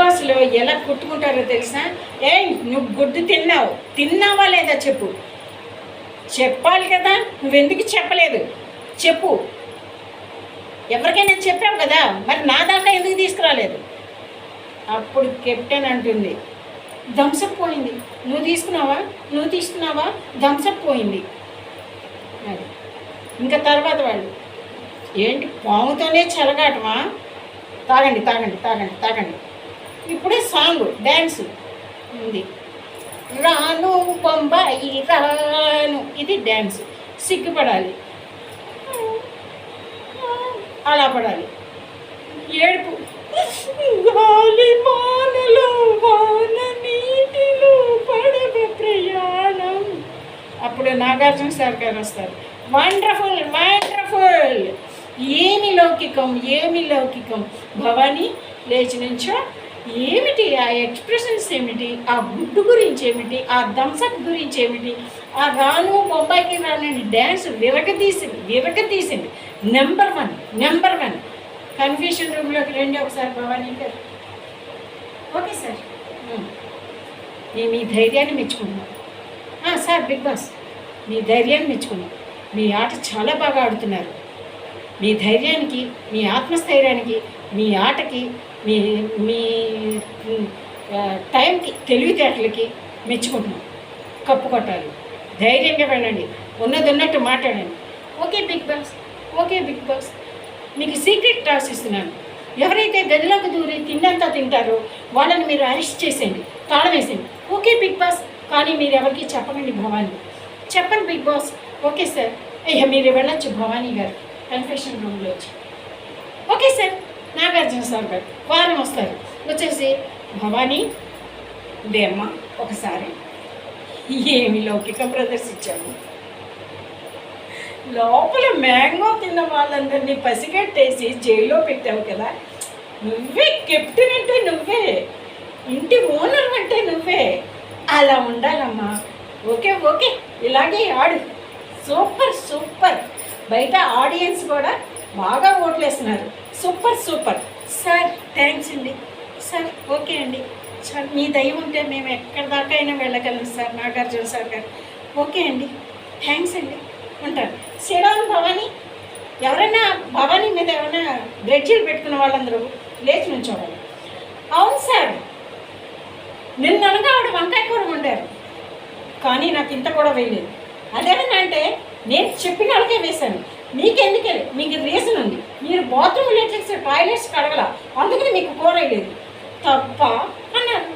ఉపవాసలో ఎలా కొట్టుకుంటారో తెలుసా? ఏ నువ్వు గుడ్డు తిన్నావు. తిన్నావా లేదా చెప్పు. చెప్పాలి కదా. నువ్వెందుకు చెప్పలేదు? చెప్పు. ఎవరికైనా చెప్పావు కదా? మరి నా దాకా ఎందుకు తీసుకురాలేదు? అప్పుడు కెప్టెన్ అంటుంది. థమ్సప్ పోయింది. నువ్వు తీసుకున్నావా? నువ్వు తీసుకున్నావా? థమ్సప్ పోయింది. అది. ఇంకా తర్వాత వాళ్ళు. ఏంటి పాముతోనే చెలగాటమా తాగండి తాగండి తాగండి తాగండి. ఇప్పుడే సాంగ్ డ్యాన్స్ ఉంది. రాను బొంబాయి రాను ఇది డ్యాన్స్ సిగ్గుపడాలి. అలా పడాలి. ఏడుపు. గాలి మానలో వాన నీటిలో పడవ ప్రయాణం. అప్పుడు నాగార్జున సార్ గారు వస్తారు. వండర్ఫుల్ వండర్ఫుల్ ఏమి లౌకికం ఏమి లౌకికం? భవానీ లేచి నుంచో. ఏమిటి? ఆ ఎక్స్ప్రెషన్స్ ఏమిటి? ఆ గుడ్డు గురించి ఏమిటి? ఆ థమ్సప్ గురించి ఏమిటి? ఆ రాను బొంబాయికి రానండి డ్యాన్స్ విరగతీసింది విరగతీసింది. Number one number one confusion రూమ్లోకి రండి ఒకసారి భవానీ గారు. Okay sir. నేను మీ ధైర్యాన్ని మెచ్చుకున్నాను సార్ బిగ్ బాస్. మీ ధైర్యాన్ని మెచ్చుకున్నాను మీ ఆట చాలా బాగా ఆడుతున్నారు. మీ ధైర్యానికి మీ ఆత్మస్థైర్యానికి మీ ఆటకి మీ మీ టైంకి తెలివితేటలకి మెచ్చుకుంటున్నాం. కప్పు కొట్టాలి. ధైర్యంగా వెళ్ళండి. ఉన్నది ఉన్నట్టు మాట్లాడండి. Okay Big Boss. Okay Big Boss. మీకు సీక్రెట్ టాస్ ఇస్తున్నాను. ఎవరైతే గదిలోకి దూరి తిండంతా తింటారో వాళ్ళని మీరు అరెస్ట్ చేసేయండి. తాళం వేసేయండి. Okay Big Boss. కానీ మీరు ఎవరికి చెప్పకండి భవానీ. చెప్పండి బిగ్ బాస్. Okay sir. అయ్యా మీరు వెళ్ళొచ్చు భవానీ గారు. కన్ఫెషన్ రూమ్లో వచ్చి. ఓకే సార్ నాగార్జున సార్ గారు వారం వస్తారు. వచ్చేసి భవానీ దేమ్మ ఒకసారి. ఏమి లౌకిక ప్రదర్శించాము. లోపల మ్యాంగో తిన్న వాళ్ళందరినీ పసిగట్టేసి జైల్లో పెట్టావు కదా నువ్వే కెప్టెన్ అంటే నువ్వే. ఇంటి ఓనర్ అంటే నువ్వే. అలా ఉండాలమ్మా. ఓకే ఓకే ఇలాగే ఆడు. Super super. బయట ఆడియన్స్ కూడా బాగా ఓట్లేస్తున్నారు. Super super. సార్ థ్యాంక్స్ అండి. సార్ ఓకే అండి. సార్ మీ దయ ఉంటే మేము ఎక్కడి దాకా అయినా వెళ్ళగలం sir Nagarjuna sir garu. Okay అండి. థ్యాంక్స్ అండి. ఉంటాను. శ్రీరామ్ భవానీ ఎవరైనా భవానీ మీద ఏమైనా బ్రెడ్జీలు పెట్టుకున్న వాళ్ళందరూ లేచి నుంచోవాలి. అవును సార్. నిన్న అనగా ఆవిడ వంకాయ కూర వండారు. కానీ నాకు ఇంత కూడా వేయలేదు. అదేమన్నా అంటే నేను చెప్పిన వాళ్ళకే వేశాను. మీకెందుకే? మీకు రీజన్ ఉంది. మీరు బాత్రూమ్ లేటెక్స్ టాయిలెట్స్ కడగల. అందుకని మీకు కూర తప్ప అన్నారు.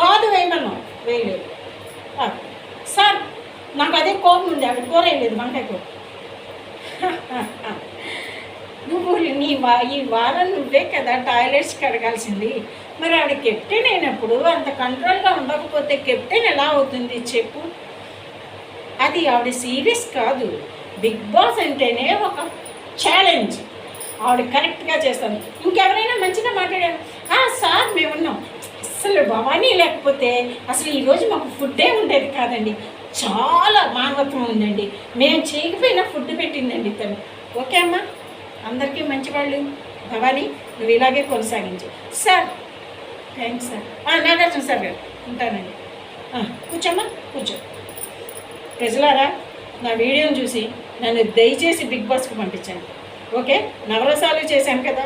కాదు వేయమన్నాం. వేయలేదు. సార్ నాకు అదే కోపం ఉంది. అక్కడ కూర వేయలేదు. వంకాయ కూర. నువ్వు నీ వా ఈ వారం నువ్వే కదా టాయిలెట్స్ కడగాల్సింది. మరి ఆవిడ కెప్టెన్ అయినప్పుడు అంత కంట్రోల్గా ఉండకపోతే కెప్టెన్ ఎలా అవుతుంది చెప్పు. అది ఆవిడ సీరియస్ కాదు. బిగ్ బాస్ అంటేనే ఒక ఛాలెంజ్ ఆవిడ కరెక్ట్గా చేస్తాను. ఇంకెవరైనా మంచిగా మాట్లాడారు. సార్ మేమున్నాం అసలు భవానీ లేకపోతే అసలు ఈరోజు మాకు ఫుడ్డే ఉండేది కాదండి. చాలా మానవత్వం ఉందండి. మేము చేయకపోయినా ఫుడ్ పెట్టిందండి తను ఓకే అమ్మా. అందరికీ మంచివాళ్ళు. భవానీ నువ్వు ఇలాగే కొనసాగించు. Sir. Thanks sir. Nagarjuna sir garu. ఉంటానండి. కూర్చోమ్మా. కూర్చో. ప్రజలారా నా వీడియోని చూసి నన్ను దయచేసి బిగ్ బాస్కి పంపించండి. ఓకే? నవరసాలు చేశాను కదా?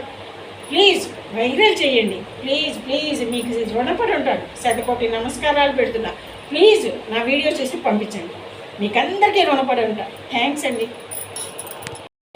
ప్లీజ్ వైరల్ చేయండి. ప్లీజ్ ప్లీజ్ మీకు రుణపడి ఉంటాడు శతకోటి నమస్కారాలు పెడుతున్నా. ప్లీజ్ నా వీడియో చూసి పంపించండి. మీకు అందరికీ రుణపడి ఉంటాను థ్యాంక్స్ అండి.